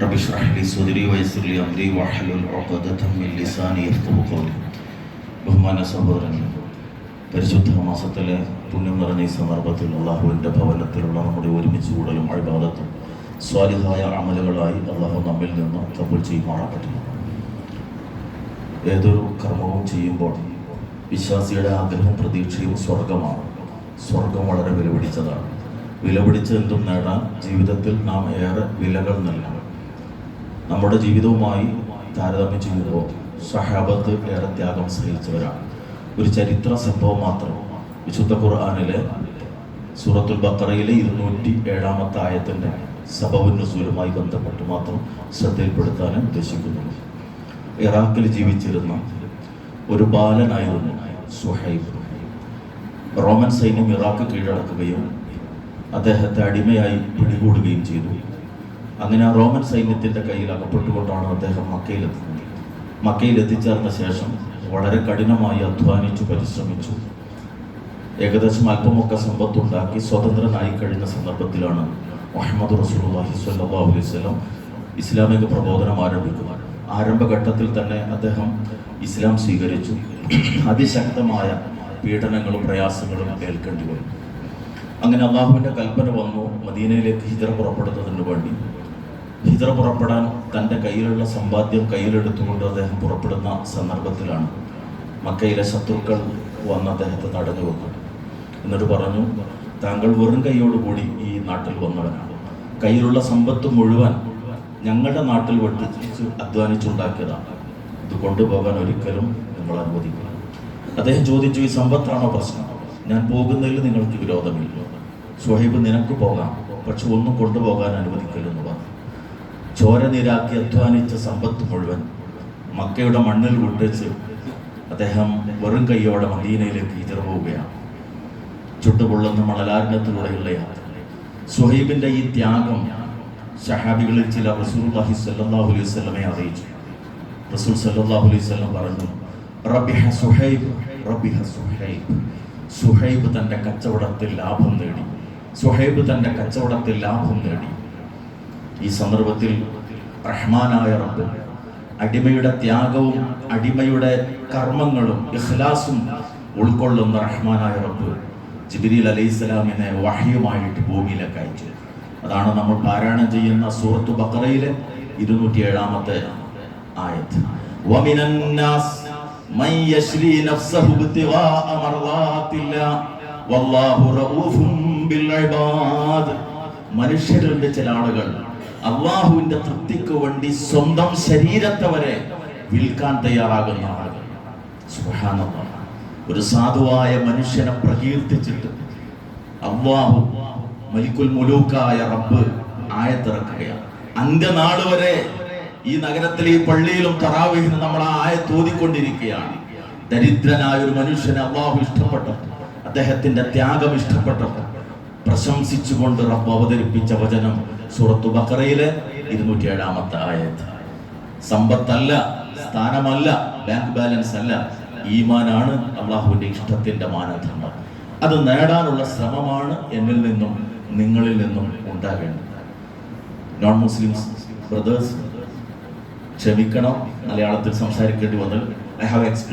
رب اشرح لي صدري ويسر لي امري واحلل عقدة من لساني يفقهوا قولي ബഹുമാന സഹോദരൻ പരിശുദ്ധ മാസത്തിലെ പുണ്യം നിറഞ്ഞ ഈ സന്ദർഭത്തിൽ അള്ളാഹുവിൻ്റെ ഭവനത്തിലുള്ള നമ്മുടെ ഒരുമിച്ച് കൂടലും അഴിബാദത്തും സ്വാലിഹായ അമലുകളായി അള്ളാഹു നമ്മിൽ നിന്ന് കബൂൾ ചെയ്യുമാറാകട്ടെ ഏതൊരു കർമ്മവും ചെയ്യുമ്പോൾ വിശ്വാസിയുടെ ആഗ്രഹവും പ്രതീക്ഷയും സ്വർഗമാണ് സ്വർഗം വളരെ വിലപിടിച്ചതാണ് വിലപിടിച്ച് എന്തും നേടാൻ ജീവിതത്തിൽ നാം ഏറെ വിലകൾ നൽകണം നമ്മുടെ ജീവിതവുമായി താരതമ്യം ചെയ്യുമ്പോൾ സഹാബത്ത് ഏറെ ത്യാഗം സഹിച്ചവരാണ്. ഒരു ചരിത്ര സംഭവം മാത്രം വിശുദ്ധ ഖുർആാനിലെ സൂറത്തുൽ ബക്കറയിലെ ഇരുന്നൂറ്റി ഏഴാമത്തെ ആയത്തിന്റെ സബവുന്നുസൂലുമായി ബന്ധപ്പെട്ട് മാത്രം ശ്രദ്ധയിൽപ്പെടുത്താൻ ഉദ്ദേശിക്കുന്നു ഇറാഖിൽ ജീവിച്ചിരുന്ന ഒരു ബാലനായിരുന്നു സുഹൈബ്. റോമൻ സൈന്യം ഇറാഖ് കീഴടക്കുകയും അദ്ദേഹത്തെ അടിമയായി പിടികൂടുകയും ചെയ്തു. അങ്ങനെ ആ റോമൻ സൈന്യത്തിന്റെ കയ്യിൽ അകപ്പെട്ടുകൊണ്ടാണ് അദ്ദേഹം മക്കയിലെത്തുന്നത് മക്കയിൽ എത്തിച്ചേർന്ന ശേഷം വളരെ കഠിനമായി അധ്വാനിച്ചു പരിശ്രമിച്ചു. ഏകദേശം അല്പമൊക്കെ സമ്പത്തുണ്ടാക്കി സ്വതന്ത്രനായി കഴിഞ്ഞ സന്ദർഭത്തിലാണ് മുഹമ്മദ് റസൂലുള്ളാഹി സ്വല്ലല്ലാഹു അലൈഹി വസല്ലം ഇസ്ലാമിക പ്രബോധനം ആരംഭിക്കുക ആരംഭഘട്ടത്തിൽ തന്നെ അദ്ദേഹം ഇസ്ലാം സ്വീകരിച്ചു. അതിശക്തമായ പീഡനങ്ങളും പ്രയാസങ്ങളും കേൾക്കേണ്ടി വന്നു. അങ്ങനെ അള്ളാഹുവിന്റെ കൽപ്പന വന്നു മദീനയിലേക്ക് ഹിജറ പുറപ്പെടുന്നതിന് വേണ്ടി. ഹിജറ പുറപ്പെടാൻ തന്റെ കയ്യിലുള്ള സമ്പാദ്യം കയ്യിലെടുത്തുകൊണ്ട് അദ്ദേഹം പുറപ്പെടുന്ന സന്ദർഭത്തിലാണ് മക്കയിലെ ശത്രുക്കൾ വന്ന് അദ്ദേഹത്തെ തടഞ്ഞു വന്നു എന്നിട്ട് പറഞ്ഞു താങ്കൾ വെറും കൈയോടുകൂടി ഈ നാട്ടിൽ വന്നവനാണ് കയ്യിലുള്ള സമ്പത്ത് മുഴുവൻ ഞങ്ങളുടെ നാട്ടിൽ വെട്ടിച്ച് അധ്വാനിച്ചുണ്ടാക്കിയതാണ്. ഇത് കൊണ്ടുപോകാൻ ഒരിക്കലും നിങ്ങൾ അനുവദിക്കില്ല. അദ്ദേഹം ചോദിച്ചു ഈ സമ്പത്താണോ പ്രശ്നം? ഞാൻ പോകുന്നതിൽ നിങ്ങൾക്ക് വിരോധമില്ല. സുഹൈബ് നിനക്ക് പോകാം പക്ഷെ ഒന്നും കൊണ്ടുപോകാൻ അനുവദിക്കില്ലെന്ന് പറഞ്ഞു. ചോര നീരാക്കി അധ്വാനിച്ച സമ്പത്ത് മുഴുവൻ മക്കയുടെ മണ്ണിൽ കൊണ്ടുവച്ച് അദ്ദേഹം വെറും കൈയോടെ മദീനയിലേക്ക് ഹിജറ പോവുകയാണ് ചുട്ടുപൊള്ളുന്ന മണലാരണ്യത്തിലൂടെയുള്ള യാത്ര സുഹൈബിന്റെ ഈ ത്യാഗം ഷഹാബികളിൽ ചില റസൂലുള്ളാഹി സ്വല്ലല്ലാഹു അലൈഹി വസല്ലമയെ അറിയിച്ചു. റസൂൽ സല്ലാഹു അലൈഹി വസല്ലം പറഞ്ഞു സുഹൈബ് റബ്ബിഹ സുഹൈബ്. സുഹൈബ് തന്റെ കച്ചവടത്തിൽ ലാഭം നേടി. സുഹൈബ് തന്റെ കച്ചവടത്തിൽ ലാഭം നേടി. ഈ സന്ദർഭത്തിൽ റഹ്മാനായ റബ്ബ് അടിമയുടെ ത്യാഗവും അടിമയുടെ കർമ്മങ്ങളും ഇഖ്ലാസും ഉൾക്കൊള്ളുന്ന റഹ്മാനായ റബ്ബ് ജിബിരിൽ അലൈഹിസ്സലാമിനെ വഹിയുമായിട്ട് ഭൂമിയിലേക്ക് അയച്ചു. അതാണ് നമ്മൾ പാരായണം ചെയ്യുന്ന സൂറത്തു ബക്കറയിലെ ഇരുന്നൂറ്റി ഏഴാമത്തെ ആയത് മനുഷ്യരുടെ ചില ആളുകൾ അള്ളാഹുവിന്റെ തൃപ്തിക്ക് വേണ്ടി സ്വന്തം ശരീരത്തെ വരെ വിൽക്കാൻ തയ്യാറാകുന്ന ആളുകൾ. ഒരു സാധുവായ മനുഷ്യനെ പ്രകീർത്തിച്ചിട്ട് അള്ളാഹു മലിക്കുൽ മുലൂക്കായ റബ്ബ് ആയത്തിറക്കുകയാണ്. അന്ത്യനാൾ വരെ ഈ നഗരത്തിലെ ഈ പള്ളിയിലും തറാവീഹിനും നമ്മൾ ആ ആയത്ത് ഓതിക്കൊണ്ടിരിക്കുകയാണ്. ദരിദ്രനായ ഒരു മനുഷ്യനെ അള്ളാഹു ഇഷ്ടപ്പെട്ടപ്പോൾ അദ്ദേഹത്തിന്റെ ത്യാഗം ഇഷ്ടപ്പെട്ടപ്പോൾ പ്രശംസിച്ചുകൊണ്ട് റബ്ബ് അവതരിപ്പിച്ച വചനം സൂറത്തു ബക്കറയിലെ ഇരുന്നൂറ്റി ഏഴാമത്തെ ആയത്ത് സമ്പത്തല്ല സ്ഥാനമല്ല ബാങ്ക് ബാലൻസ് അല്ല ഈമാനാണ് അള്ളാഹുവിന്റെ ഇഷ്ടത്തിന്റെ മാനദണ്ഡം അത് നേടാനുള്ള ശ്രമമാണ് എന്നിൽ നിന്നും നിങ്ങളിൽ നിന്നും ഉണ്ടാകേണ്ടത്. നോൺ മുസ്ലിംസ് ബ്രദേഴ്സ് ക്ഷമിക്കണം. മലയാളത്തിൽ സംസാരിക്കേണ്ടി വന്നത് ഐ ഹാവ് എക്സ്പീരിയൻസ്